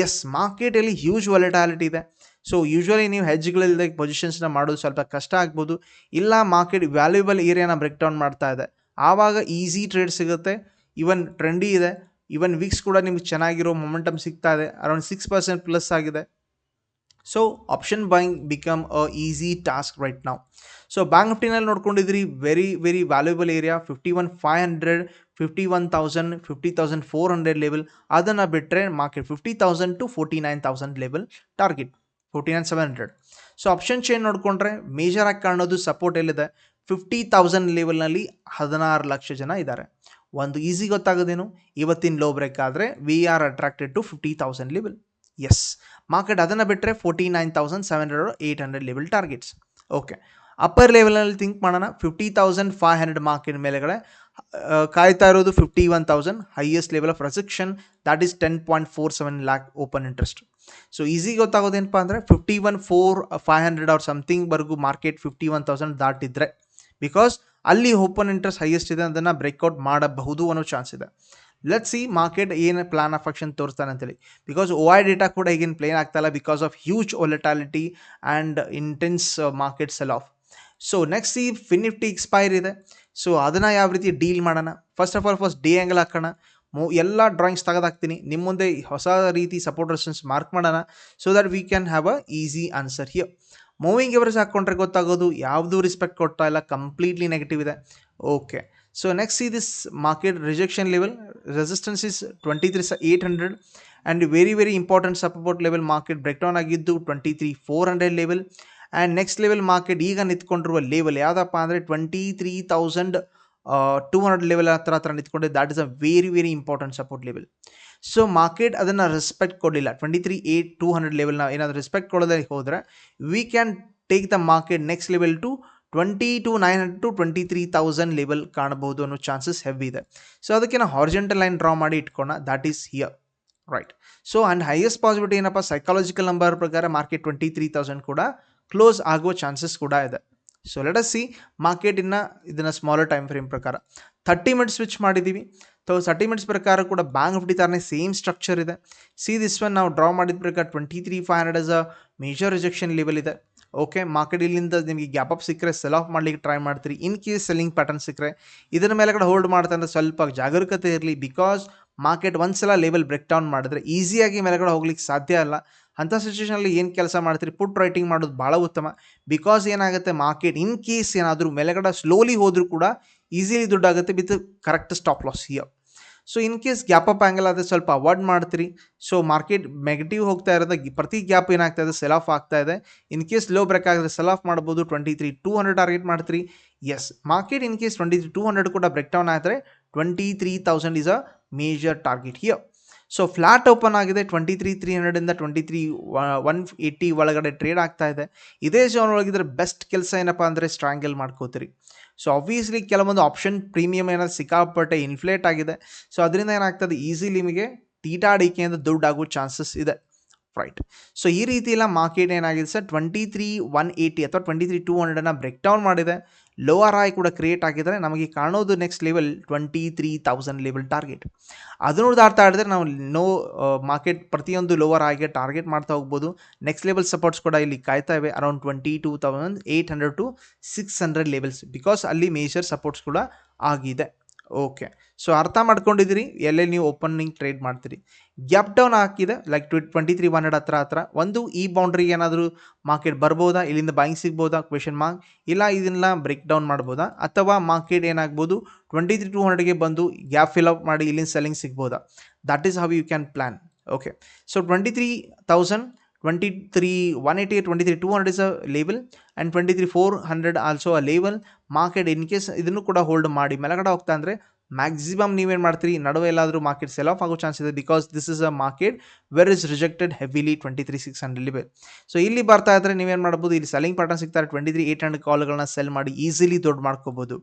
ಎಸ್ ಮಾರ್ಕೆಟಲ್ಲಿ ಹ್ಯೂಜ್ ವಾಲಿಟಾಲಿಟಿ ಇದೆ. ಸೊ ಯೂಶ್ವಲಿ ನೀವು ಹೆಜ್ಗಳಿಲ್ಲದೆ ಪೊಸಿಷನ್ಸ್ನ ಮಾಡೋದು ಸ್ವಲ್ಪ ಕಷ್ಟ ಆಗ್ಬೋದು. ಇಲ್ಲ ಮಾರ್ಕೆಟ್ ವ್ಯಾಲ್ಯೂಬಲ್ ಏರಿಯಾನ ಬ್ರೇಕ್ ಡೌನ್ ಮಾಡ್ತಾ ಇದೆ. ಆವಾಗ ಈಸಿ ಟ್ರೇಡ್ ಸಿಗುತ್ತೆ. ಇವನ್ ಟ್ರೆಂಡಿ ಇದೆ. ಇವನ್ ವೀಕ್ಸ್ ಕೂಡ ನಿಮ್ಗೆ ಚೆನ್ನಾಗಿರೋ ಮೊಮೆಂಟಮ್ ಸಿಗ್ತಾ ಇದೆ. ಅರೌಂಡ್ ಸಿಕ್ಸ್ ಪರ್ಸೆಂಟ್ ಪ್ಲಸ್ ಆಗಿದೆ. So option buying become a easy task right ನಾವು ಸೊ ಬ್ಯಾಂಕ್ ನಿಫ್ಟಿನಲ್ಲಿ ನೋಡ್ಕೊಂಡಿದ್ರಿ very very valuable area fifty one five hundred fifty one thousand fifty thousand four hundred level ಅದನ್ನು ಬಿಟ್ಟರೆ market fifty thousand to forty nine thousand level target forty nine seven hundred so option chain ನೋಡಿಕೊಂಡ್ರೆ major ಆಗಿ ಕಾಣೋದು support ಎಲ್ಲಿದೆ? Fifty thousand ಲೆವೆಲ್ನಲ್ಲಿ ಹದಿನಾರು ಲಕ್ಷ ಜನ ಇದ್ದಾರೆ. ಒಂದು ಈಸಿ ಗೊತ್ತಾಗೋದೇನು? ಇವತ್ತಿನ ಲೋ ಬ್ರೇಕ್ ಆದರೆ we are attracted to fifty thousand level as market ಅದನ್ನು ಬಿಟ್ಟರೆ forty nine thousand seven hundred eight hundred level targets okay upper ಲೆವೆಲಲ್ಲಿ ಥಿಂಕ್ ಮಾಡೋಣ. Fifty thousand five hundred market ಮೇಲೆಗಡೆ ಕಾಯ್ತಾ ಇರೋದು fifty one thousand highest level of rejection that is ten point four seven lakh open interest so easy ಗೊತ್ತಾಗೋದೇನಪ್ಪ ಅಂದರೆ fifty one four five hundred ಅವ್ರ ಸಮಥಿಂಗ್ವರೆಗೂ market fifty one thousand ದಾಟಿದ್ರೆ because ಅಲ್ಲಿ open interest highest ಇದೆ ಅದನ್ನು breakout ಮಾಡಬಹುದು ಅನ್ನೋ chance ಇದೆ. ಲೆಟ್ ಸಿ ಮಾರ್ಕೆಟ್ ಏನು ಪ್ಲಾನ್ ಆಫ್ ಆಕ್ಷನ್ ತೋರಿಸ್ತಾನೆ ಅಂತೇಳಿ. ಬಿಕಾಸ್ ಓ ಐ ಡೇಟಾ ಕೂಡ ಈಗಿನ ಪ್ಲೇನ್ ಆಗ್ತಾಯಿಲ್ಲ because of huge volatility and intense market sell off so next ಈ ಫಿನಿಫ್ಟಿ ನಿಫ್ಟಿ ಎಕ್ಸ್ಪೈರ್ ಇದೆ. ಸೊ ಅದನ್ನು ಯಾವ ರೀತಿ ಡೀಲ್ ಮಾಡೋಣ? First of all first the angle ಹಾಕೋಣ. ಮೂ, ಎಲ್ಲ ಡ್ರಾಯಿಂಗ್ಸ್ ತೆಗೆದಾಕ್ತೀನಿ. ನಿಮ್ಮ ಮುಂದೆ ಹೊಸ ರೀತಿ ಸಪೋರ್ಟ್ ರೆಸಿಸ್ಟೆನ್ಸ್ ಮಾರ್ಕ್ ಮಾಡೋಣ. So that we can have a easy answer here moving average ಹಾಕ್ಕೊಂಡ್ರೆ ಗೊತ್ತಾಗೋದು, ಯಾವುದು ರೆಸ್ಪೆಕ್ಟ್ ಕೊಡ್ತಾ ಇಲ್ಲ ಕಂಪ್ಲೀಟ್ಲಿ ನೆಗೆಟಿವ್ ಇದೆ. ಓಕೆ ಸೊ ನೆಕ್ಸ್ಟ್ ಈ this market rejection level resistance is twenty three eight hundred and very very important support level market break down ಆಗಿದ್ದು twenty three four hundred level and next level market ಈಗ ನಿಂತ್ಕೊಂಡಿರುವ level ಯಾವುದಪ್ಪ ಅಂದರೆ twenty three thousand two hundred level ಹತ್ರ ಹತ್ರ ನಿಂತ್ಕೊಂಡೆ that is a very very important support level so market ಅದನ್ನು respect ಕೊಡಲಿಲ್ಲ. Twenty three eight two hundred ಲೆವೆಲ್ನ ಏನಾದರೂ respect ಕೊಡೋದೇ ಹೋದರೆ we can take the market next level to twenty two nine hundred to twenty three thousand level ಕಾಣಬಹುದು ಅನ್ನೋ chances heavy ಇದೆ. So ಅದಕ್ಕೆ ನಾವು ಹಾರ್ಜೆಂಟಲ್ ಲೈನ್ ಡ್ರಾ ಮಾಡಿ ಇಟ್ಕೋಣ. That is here right so and highest possibility ಏನಪ್ಪ? Psychological number ಪ್ರಕಾರ market twenty three thousand ಕೂಡ close ಆಗುವ ಚಾನ್ಸಸ್ ಕೂಡ ಇದೆ. ಸೊ ಲೆಟ್ ಅಸ್ ಸಿ ಮಾರ್ಕೆಟಿನ ಇದನ್ನು ಸ್ಮಾಲರ್ ಟೈಮ್ ಫ್ರೇಮ್ ಪ್ರಕಾರ. ಥರ್ಟಿ ಮಿನಿಟ್ಸ್ ಸ್ವಿಚ್ ಮಾಡಿದ್ದೀವಿ ಸೊ ಥರ್ಟಿ ಮಿನಿಟ್ಸ್ ಪ್ರಕಾರ ಕೂಡ ಬ್ಯಾಂಕ್ ನಿಫ್ಟಿ ಥರನೇ ಸೇಮ್ ಸ್ಟ್ರಕ್ಚರ್ ಇದೆ. ಸಿ ದಿಸ್ ಒನ್ ನಾವು ಡ್ರಾ ಮಾಡಿದ ಪ್ರಕಾರ twenty three five hundred is a major rejection level ಇದೆ. ಓಕೆ ಮಾರ್ಕೆಟ್ ಇಲ್ಲಿಂದ ನಿಮಗೆ ಗ್ಯಾಪ್ ಅಪ್ ಸಿಕ್ಕರೆ ಸೆಲ್ ಆಫ್ ಮಾಡಲಿಕ್ಕೆ ಟ್ರೈ ಮಾಡ್ತೀರಿ. ಇನ್ ಕೇಸ್ ಸೆಲ್ಲಿಂಗ್ ಪ್ಯಾಟರ್ನ್ ಸಿಕ್ಕರೆ, ಇದರ ಮೇಲೆ ಕಡೆ ಹೋಲ್ಡ್ ಮಾಡ್ತಾ ಅಂದ್ರೆ ಸ್ವಲ್ಪ ಜಾಗರೂಕತೆ ಇರಲಿ. ಬಿಕಾಸ್ ಮಾರ್ಕೆಟ್ ಒಂದ್ಸಲ ಲೆವೆಲ್ ಬ್ರೇಕ್ ಡೌನ್ ಮಾಡಿದ್ರೆ ಈಸಿಯಾಗಿ ಮೇಲೆಗಡೆ ಹೋಗ್ಲಿಕ್ಕೆ ಸಾಧ್ಯ ಅಲ್ಲ. ಅಂಥ ಸಿಚುವೇಷನಲ್ಲಿ ಏನು ಕೆಲಸ ಮಾಡ್ತೀರಿ? ಪುಟ್ ರೈಟಿಂಗ್ ಮಾಡೋದು ಭಾಳ ಉತ್ತಮ. ಬಿಕಾಸ್ ಏನಾಗುತ್ತೆ? ಮಾರ್ಕೆಟ್ ಇನ್ ಕೇಸ್ ಏನಾದರೂ ಮೇಲೆಗಡೆ ಸ್ಲೋಲಿ ಹೋದರೂ ಕೂಡ easily ದುಡ್ಡಾಗುತ್ತೆ with correct stop loss here so in case gap up angle ಆದರೆ ಸ್ವಲ್ಪ ಅವಾಯ್ಡ್ ಮಾಡ್ತೀರಿ. ಸೊ ಮಾರ್ಕೆಟ್ ನೆಗೆಟಿವ್ ಹೋಗ್ತಾ ಇರೋದ ಪ್ರತಿ ಗ್ಯಾಪ್ ಏನಾಗ್ತಾ ಇದೆ? ಸೆಲ್ ಆಫ್ ಆಗ್ತಾ ಇದೆ. ಇನ್ ಕೇಸ್ ಲೋ ಬ್ರೇಕ್ ಆಗಿದ್ರೆ ಸೆಲ್ ಆಫ್ ಮಾಡ್ಬೋದು twenty three two hundred target ಮಾಡ್ತೀರಿ. Yes market in case twenty three two hundred ಕೂಡ ಬ್ರೇಕ್ ಡೌನ್ ಆದರೆ twenty three thousand is a major target here so flat open ಆಗಿದೆ twenty three three ಹಂಡ್ರೆಡಿಂದ twenty three one eighty ಒಳಗಡೆ trade ಆಗ್ತಾ ಇದೆ. ಇದೇ zone ಒಳಗಿದ್ರೆ best ಕೆಲಸ ಏನಪ್ಪ ಅಂದರೆ ಸ್ಟ್ರಾಂಗಲ್ ಮಾಡ್ಕೋತೀರಿ. ಸೊ ಆಬ್ವಿಯಸ್ಲಿ ಕೆಲವೊಂದು ಆಪ್ಷನ್ ಪ್ರೀಮಿಯಂ ಏನಾದ್ರು ಸಿಕ್ಕಾಪಟ್ಟೆ ಇನ್ಫ್ಲೇಟ್ ಆಗಿದೆ. ಸೊ ಅದರಿಂದ ಏನಾಗ್ತದೆ? ಈಸಿಲಿ ನಿಮಗೆ ತೀಟಾಡಿಕೆಯಿಂದ ದುಡ್ಡು ಆಗೋ ಚಾನ್ಸಸ್ ಇದೆ. ರೈಟ್ ಸೊ ಈ ರೀತಿ ಎಲ್ಲ ಮಾರ್ಕೆಟ್ ಏನಾಗಿದೆ sir? Twenty three one eighty ಅಥವಾ ಟ್ವೆಂಟಿ ತ್ರೀ ಟೂ ಹಂಡ್ರೆಡನ್ನು ಬ್ರೇಕ್ ಡೌನ್ ಮಾಡಿದೆ. ಲೋವರ್ ಆಯ್ ಕೂಡ ಕ್ರಿಯೇಟ್ ಆಗಿದ್ದರೆ ನಮಗೆ ಕಾಣೋದು next level twenty three thousand level target ಅದನ್ನು ದಾಡ್ತಾ ಇದ್ದರೆ ನಾವು ನೋ ಮಾರ್ಕೆಟ್ ಪ್ರತಿಯೊಂದು ಲೋವರ್ ಆಗಿ ಟಾರ್ಗೆಟ್ ಮಾಡ್ತಾ ಹೋಗ್ಬೋದು. ನೆಕ್ಸ್ಟ್ ಲೆವೆಲ್ ಸಪೋರ್ಟ್ಸ್ ಕೂಡ ಇಲ್ಲಿ ಕಾಯ್ತಾ ಇವೆ around twenty two thousand eight hundred to six hundred levels because ಅಲ್ಲಿ ಮೇಜರ್ ಸಪೋರ್ಟ್ಸ್ ಕೂಡ ಆಗಿದೆ. ಓಕೆ ಸೊ ಅರ್ಥ ಮಾಡ್ಕೊಂಡಿದ್ದೀರಿ? ಎಲ್ಲೆ ನೀವು ಓಪನಿಂಗ್ ಟ್ರೇಡ್ ಮಾಡ್ತೀರಿ? ಗ್ಯಾಪ್ ಡೌನ್ ಹಾಕಿದೆ ಲೈಕ್ ಟ್ವಿ ಟ್ವೆಂಟಿ ತ್ರೀ ಒನ್ ಹಂಡ್ರೆಡ್ ಹತ್ರ ಹತ್ರ, ಒಂದು ಈ ಬೌಂಡ್ರಿಗೆ ಏನಾದರೂ ಮಾರ್ಕೆಟ್ ಬರ್ಬೋದಾ? ಇಲ್ಲಿಂದ ಬಾಯಿಂಗ್ ಸಿಗ್ಬೋದಾ? ಕ್ವೆಶನ್ ಮಾರ್ಕ್ ಇಲ್ಲ ಇದನ್ನ ಬ್ರೇಕ್ ಡೌನ್ ಮಾಡ್ಬೋದಾ? ಅಥವಾ ಮಾರ್ಕೆಟ್ ಏನಾಗ್ಬೋದು? ಟ್ವೆಂಟಿ ತ್ರೀ ಟೂ ಹಂಡ್ರೆಡ್ಗೆ ಬಂದು ಗ್ಯಾಪ್ ಫಿಲ್ ಅಪ್ ಮಾಡಿ ಇಲ್ಲಿಂದ ಸೆಲ್ಲಿಂಗ್ ಸಿಗ್ಬೋದಾ? That is how you can plan okay so twenty three thousand twenty three one eighty twenty three two hundred is a label and twenty three four hundred also a label market in case ಇದನ್ನು ಕೂಡ hold ಮಾಡಿ. ಮೇಲಗಡೆ ಹೋಗ್ತಾ ಅಂದರೆ maximum ನೀವೇನು ಮಾಡ್ತೀರಿ? ನಡುವೆ ಎಲ್ಲಾದರೂ ಮಾರ್ಕೆಟ್ ಸೆಲ್ ಆಫ್ ಆಗೋ ಚಾನ್ಸ್ ಇದೆ because this is a market where is rejected heavily twenty three six hundred so ಇಲ್ಲಿ ಬರ್ತಾ ಇದ್ರೆ ನೀವೇನು ಮಾಡ್ಬೋದು? ಇಲ್ಲಿ ಸೆಲ್ಲಿಂಗ್ ಪ್ಯಾಟರ್ನ್ ಸಿಗ್ತಾರೆ ಟ್ವೆಂಟಿ ತ್ರೀ ಏಟ್ ಹಂಡ್ರೆಡ್ ಕಾಲ್ಗಳನ್ನ ಸೆಲ್ ಮಾಡಿ ಈಸಿಲಿ ದೊಡ್ಡ ಮಾಡ್ಕೋಬೋದು.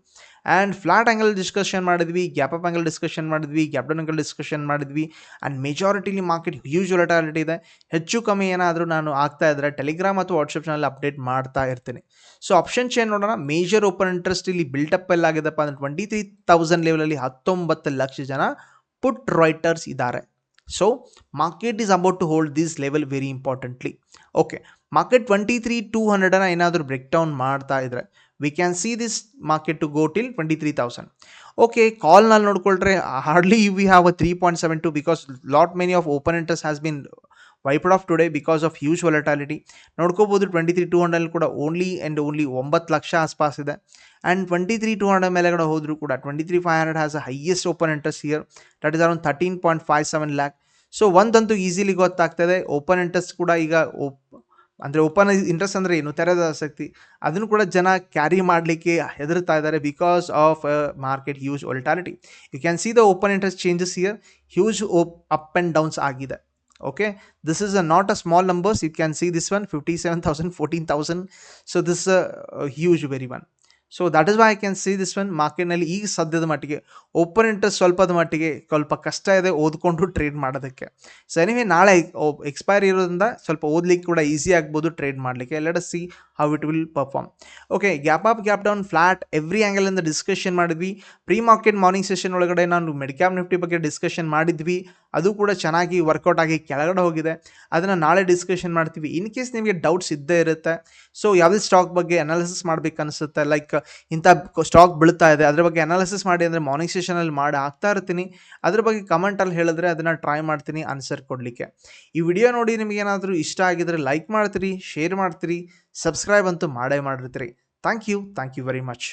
ಆ್ಯಂಡ್ ಫ್ಲಾಟ್ ಆ್ಯಂಗಲ್ ಡಿಸ್ಕಷನ್ ಮಾಡಿದ್ವಿ ಗ್ಯಾಪ್ ಅಪ್ ಆ್ಯಂಗಲ್ ಡಿಸ್ಕಷನ್ ಮಾಡಿದ್ವಿ ಗ್ಯಾಪ್ ಡೌನ್ ಆ್ಯಂಗಲ್ ಡಿಸ್ಕಷನ್ ಮಾಡಿದ್ವಿ. ಆ್ಯಂಡ್ ಮೆಜಾರಿಟಿಲಿ ಮಾರ್ಕೆಟ್ ಹ್ಯೂಜ್ ವೊಲಟಾಲಿಟಿ ಇದೆ. ಹೆಚ್ಚು ಕಮ್ಮಿ ಏನಾದರೂ ನಾನು ಆಗ್ತಾ ಇದ್ದರೆ ಟೆಲಿಗ್ರಾಮ್ ಅಥವಾ ವಾಟ್ಸಪ್ ಚಾನಲ್ ಅಪ್ಡೇಟ್ ಮಾಡ್ತಾ ಇರ್ತೀನಿ. ಸೊ ಆಪ್ಷನ್ ಚೇನ್ ನೋಡೋಣ. ಮೇಜರ್ ಓಪನ್ ಇಂಟ್ರೆಸ್ಟ್ ಇಲ್ಲಿ ಬಿಲ್ಟಪ್ ಎಲ್ಲ ಆಗಿದೆಪ್ಪ ಅಂದರೆ ಟ್ವೆಂಟಿ ತ್ರೀ ತೌಸಂಡ್ ಲೆವೆಲಲ್ಲಿ ಹತ್ತೊಂಬತ್ತು ಲಕ್ಷ ಜನ ಪುಟ್ ರೈಟರ್ಸ್ ಇದ್ದಾರೆ. So market is about to hold this level very importantly okay market twenty three two ಹಂಡ್ರೆಡನ್ನು ಏನಾದರೂ ಬ್ರೇಕ್ ಡೌನ್ ಮಾಡ್ತಾ ಇದ್ರೆ we can see this market to go till twenty three thousand okay ಕಾಲ್ನಲ್ಲಿ ನೋಡ್ಕೊಳ್ರೆ hardly we have a three point seven to because lot many of open interest has been wiped off today because of huge volatility ನೋಡ್ಕೋಬೋದು twenty three two hundred ಕೂಡ only and only ಒಂಬತ್ತು ಲಕ್ಷ ಆಸ್ಪಾಸ್ ಇದೆ. And twenty three two hundred ಮೇಲೆಗಡೆ ಹೋದರೂ ಕೂಡ twenty three five hundred has a highest open interest here that is around thirteen point five seven lakh so ಒಂದಂತೂ easily ಗೊತ್ತಾಗ್ತದೆ. Open interest ಕೂಡ ಈಗ ಓಪ್ ಅಂದರೆ ಓಪನ್ ಇಂಟ್ರೆಸ್ಟ್ ಅಂದರೆ ಏನು? ತೆರೆದ ಆಸಕ್ತಿ. ಅದನ್ನು ಕೂಡ ಜನ ಕ್ಯಾರಿ ಮಾಡಲಿಕ್ಕೆ ಹೆದರ್ತಾ ಇದ್ದಾರೆ because of market huge volatility you can see the open interest changes here huge op up and downs ಆಗಿದೆ. Okay this is a not a small numbers you can see this one fifty 57000 14000 fourteen this so this a huge very one. So that is why I can see this one ಮಾರ್ಕೆಟ್ನಲ್ಲಿ ಈಗ ಸದ್ಯದ ಮಟ್ಟಿಗೆ open interest ಸ್ವಲ್ಪದ ಮಟ್ಟಿಗೆ ಸ್ವಲ್ಪ ಕಷ್ಟ ಇದೆ ಓದ್ಕೊಂಡು trade ಮಾಡೋದಕ್ಕೆ. ಸೊ ಎನಿವೆ ನಾಳೆ ಎಕ್ಸ್ಪೈರ್ ಇರೋದ್ರಿಂದ ಸ್ವಲ್ಪ ಓದ್ಲಿಕ್ಕೆ ಕೂಡ ಈಸಿ ಆಗ್ಬೋದು ಟ್ರೇಡ್ ಮಾಡಲಿಕ್ಕೆ. Let see how perform. Will gap okay gap down gap down angle every the discussion ಮಾಡಿದ್ವಿ. ಪ್ರೀ ಮಾರ್ಕೆಟ್ ಮಾರ್ನಿಂಗ್ ಸೆಷನ್ ಒಳಗಡೆ ನಾನು ಮೆಡಿಕ್ಯಾಪ್ ನಿಫ್ಟಿ ಬಗ್ಗೆ ಡಿಸ್ಕಷನ್ ಮಾಡಿದ್ವಿ. ಅದು ಕೂಡ ಚೆನ್ನಾಗಿ ವರ್ಕೌಟ್ ಆಗಿ ಕೆಳಗಡೆ ಹೋಗಿದೆ. ಅದನ್ನು ನಾಳೆ ಡಿಸ್ಕಷನ್ ಮಾಡ್ತೀವಿ. ಇನ್ ಕೇಸ್ ನಿಮಗೆ ಡೌಟ್ಸ್ ಇದ್ದೇ ಇರುತ್ತೆ. ಸೊ ಯಾವುದೇ ಸ್ಟಾಕ್ ಬಗ್ಗೆ ಅನಾಲಿಸಿಸ್ ಮಾಡ್ಬೇಕು ಅನಿಸುತ್ತೆ ಲೈಕ್ ಇಂಥ ಸ್ಟಾಕ್ ಬೀಳ್ತಾ ಇದೆ. ಅದ್ರ ಬಗ್ಗೆ ಅನಾಲಿಸಿಸ್ ಮಾಡಿ ಅಂದರೆ ಮಾರ್ನಿಂಗ್ ಸೆಷನಲ್ಲಿ ಮಾಡಿ ಆಗ್ತಾ ಇರ್ತೀನಿ. ಅದ್ರ ಬಗ್ಗೆ ಕಮೆಂಟಲ್ಲಿ ಹೇಳಿದ್ರೆ ಅದನ್ನು ಟ್ರೈ ಮಾಡ್ತೀನಿ ಆನ್ಸರ್ ಕೊಡಲಿಕ್ಕೆ. ಈ ವಿಡಿಯೋ ನೋಡಿ ನಿಮಗೇನಾದರೂ ಇಷ್ಟ ಆಗಿದ್ರೆ ಲೈಕ್ ಮಾಡ್ತೀರಿ ಶೇರ್ ಮಾಡ್ತೀರಿ. ಸಬ್ಸ್ಕ್ರೈಬ್ ಅಂತೂ ಮಾಡೇ ಮಾಡಿರ್ತೀರಿ. Thank you thank you very much.